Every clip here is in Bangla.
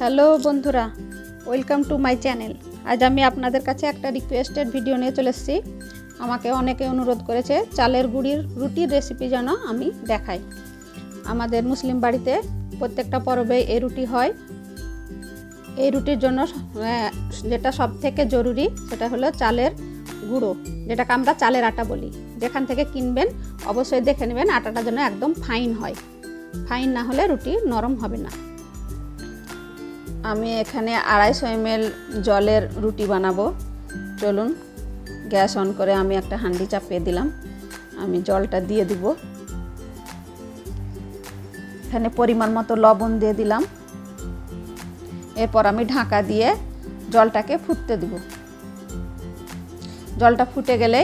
হ্যালো বন্ধুরা, ওয়েলকাম টু মাই চ্যানেল। আজ আমি আপনাদের কাছে একটা রিকোয়েস্টেড ভিডিও নিয়ে চলে এসেছি। আমাকে অনেকে অনুরোধ করেছে, চালের গুঁড়ির রুটির রেসিপি যেন আমি দেখাই। আমাদের মুসলিম বাড়িতে প্রত্যেকটা পরবে এই রুটি হয়। এই রুটির জন্য যেটা সব থেকে জরুরি, সেটা হলো চালের গুঁড়ো, যেটাকে আমরা চালের আটা বলি। যেখান থেকে কিনবেন, অবশ্যই দেখে নেবেন, আটাটা যেন একদম ফাইন হয়। ফাইন না হলে রুটি নরম হবে না। আমি এখানে আড়াইশো এমএল জলের রুটি বানাবো। চলুন, গ্যাস অন করে আমি একটা হাঁডি চাপিয়ে দিলাম। আমি জলটা দিয়ে দিব। এখানে পরিমাণ মতো লবণ দিয়ে দিলাম। এরপর আমি ঢাকা দিয়ে জলটাকে ফুটতে দিব। জলটা ফুটে গেলে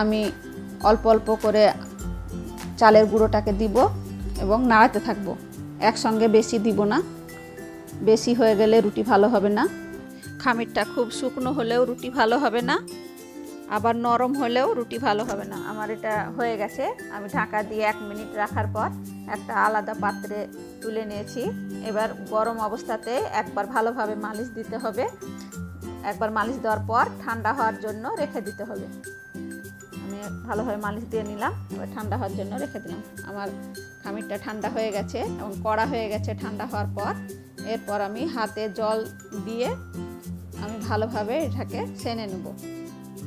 আমি অল্প অল্প করে চালের গুঁড়োটাকে দিব এবং নাড়াতে থাকব। একসঙ্গে বেশি দিব না। বেশি হয়ে গেলে রুটি ভালো হবে না। খামিরটা খুব শুকনো হলেও রুটি ভালো হবে না। আবার নরম হলেও রুটি ভালো হবে না। আমার এটা হয়ে গেছে। আমি ঢাকা দিয়ে এক মিনিট রাখার পর একটা আলাদা পাত্রে তুলে নিয়েছি। এবার গরম অবস্থাতে একবার ভালোভাবে মালিশ দিতে হবে। একবার মালিশ দেওয়ার পর ঠান্ডা হওয়ার জন্য রেখে দিতে হবে। আমি ভালোভাবে মালিশ দিয়ে নিলাম। এবার ঠান্ডা হওয়ার জন্য রেখে দিলাম। আমার খামিরটা ঠান্ডা হয়ে গেছে এবং কড়া হয়ে গেছে ঠান্ডা হওয়ার পর এরপর আমি হাতে জল দিয়ে আমি ভালোভাবে এটাকে সেনে নেব।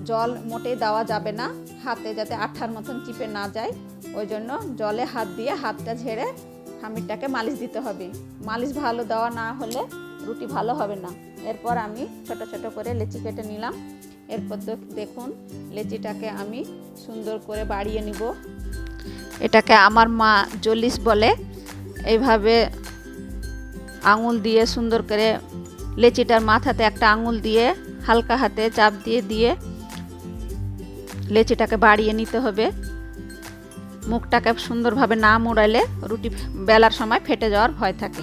জল মোটেই দেওয়া যাবে না, হাতে যাতে আঠার মতন চিপে না যায়, ওই জন্য জলে হাত দিয়ে হাতটা ঝেড়ে খামিরটাকে মালিশ দিতে হবে। মালিশ ভালো দেওয়া না হলে রুটি ভালো হবে না। এরপর আমি ছোট ছোট করে লেচি কেটে নিলাম। এরপর দেখ- দেখুন লেচিটাকে আমি সুন্দর করে বাড়িয়ে নিব। এটাকে আমার মা জলিস বলে, এইভাবে আঙুল দিয়ে সুন্দর করে লেচিটার মাথাতে একটা আঙুল দিয়ে হালকা হাতে চাপ দিয়ে দিয়ে লেচিটাকে বাড়িয়ে নিতে হবে। মুখটাকে সুন্দরভাবে না মুড়াইলে রুটি বেলার সময় ফেটে যাওয়ার ভয় থাকে।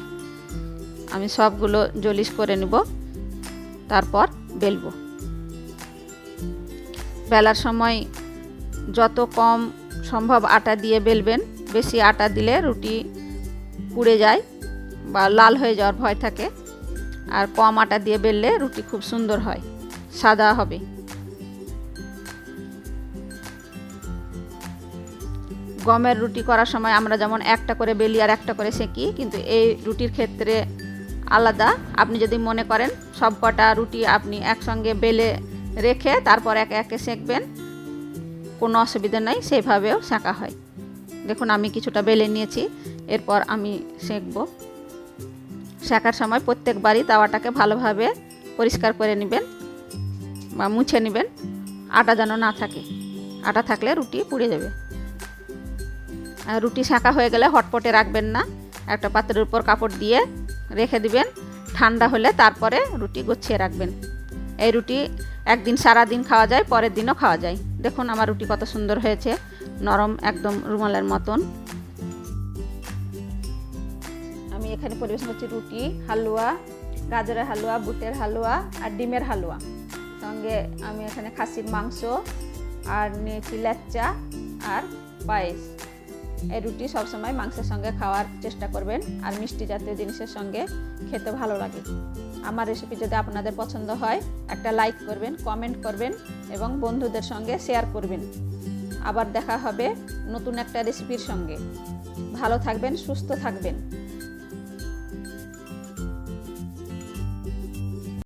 আমি সবগুলো জলিস করে নিব, তারপর বেলব। বেলার সময় যত কম সম্ভব আটা দিয়ে বেলবেন, বেশি আটা দিলে রুটি পুড়ে যায়। বা লাল হয়ে যাওয়ার ভয় থাকে। আর কম আটা দিয়ে বেললে রুটি খুব সুন্দর হয়। সাদা হবে। গমের রুটি করার সময় আমরা যেমন একটা করে বেলি আর একটা করে সেঁকি, কিন্তু এই রুটির ক্ষেত্রে আলাদা। আপনি যদি মনে করেন সব কটা রুটি আপনি একসঙ্গে বেলে রেখে তারপর একে একে সেঁকবেন, কোনো অসুবিধা নাই, সেভাবেও সেঁকা হয়। দেখুন আমি কিছুটা বেলে নিয়েছি, এরপর আমি সেঁকবো। শেখার সময় প্রত্যেকবারই তাওয়াটাকে ভালোভাবে পরিষ্কার করে নেবেন বা মুছে নেবেন। আটা যেন না থাকে। আটা থাকলে রুটি পুড়ে যাবে। আর রুটি শাঁকা হয়ে গেলে হটপটে রাখবেন না। একটা পাত্রের উপর কাপড় দিয়ে রেখে দিবেন। ঠান্ডা হলে তারপরে রুটি গুছিয়ে রাখবেন। এই রুটি একদিন সারা দিন খাওয়া যায়, পরের দিনও খাওয়া যায়। দেখুন আমার রুটি কত সুন্দর হয়েছে। নরম একদম রুমালের মতন। এখানে পরিবেশন করছি রুটি, হালুয়া, গাজরের হালুয়া, বুটের হালুয়া আর ডিমের হালুয়া। সঙ্গে আমি এখানে খাসির মাংস আর নিয়েছি লেচ্চা আর পায়েস। এই রুটি সবসময় মাংসের সঙ্গে খাওয়ার চেষ্টা করবেন আর মিষ্টি জাতীয় জিনিসের সঙ্গে খেতে ভালো লাগে। আমার রেসিপি যদি আপনাদের পছন্দ হয়, একটা লাইক করবেন কমেন্ট করবেন এবং বন্ধুদের সঙ্গে শেয়ার করবেন। আবার দেখা হবে নতুন একটা রেসিপির সঙ্গে। ভালো থাকবেন, সুস্থ থাকবেন।